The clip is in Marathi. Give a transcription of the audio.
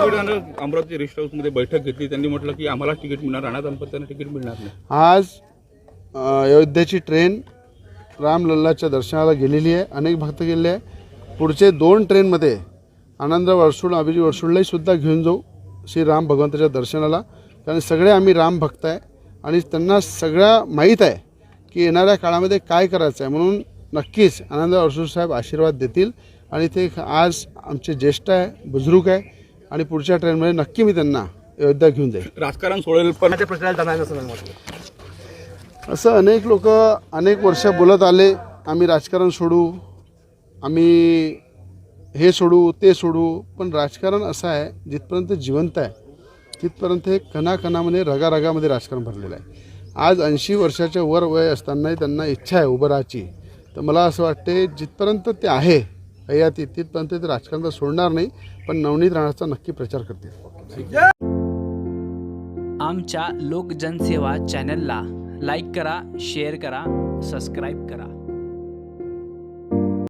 पक्षानं अमरावती रेस्ट हाऊसमध्ये बैठक घेतली. त्यांनी म्हटलं की आम्हाला तिकीट मिळणार राणा दाम्पत्यानं तिकीट मिळणार नाही. आज अयोध्येची ट्रेन रामलल्लाच्या दर्शनाला गेलेली आहे. अनेक भक्त गेलेले आहे. पुढचे दोन ट्रेनमध्ये आनंद वरसुड अभिजी वरसुडलाही सुद्धा घेऊन जाऊ. श्री राम भगवंताच्या दर्शनाला. कारण सगळे आम्ही राम भक्त आहे. आणि त्यांना सगळ्या माहीत आहे की येणाऱ्या काळामध्ये काय करायचं आहे. म्हणून नक्कीच आनंद वरसुड साहेब आशीर्वाद देतील. आणि ते आज आमचे ज्येष्ठ आहे बुजुर्ग आहे. आणि पुढच्या ट्रेनमध्ये नक्की मी त्यांना अयोध्या घेऊन जाईल राजकारण सोडेल पण असं अनेक लोक अनेक वर्ष बोलत आले आम्ही राजकारण सोडू आम्ही हे सोडू ते सोडू पण राजकारण असं आहे जिथपर्यंत जिवंत आहे तिथपर्यंत हे कणाकणामध्ये रगारगामध्ये राजकारण भरलेलं आहे. आज ऐंशी वर्षाच्या वर वय असतानाही त्यांना इच्छा आहे उभं राहायची. तर मला असं वाटते जिथपर्यंत ते आहे हयाती तिथपर्यंत ते राजकारण सोडणार नाही पण नवनीत राहण्याचा नक्की प्रचार करतील. आमच्या लोकजनसेवा चॅनलला लाईक करा शेअर करा सबस्क्राईब करा.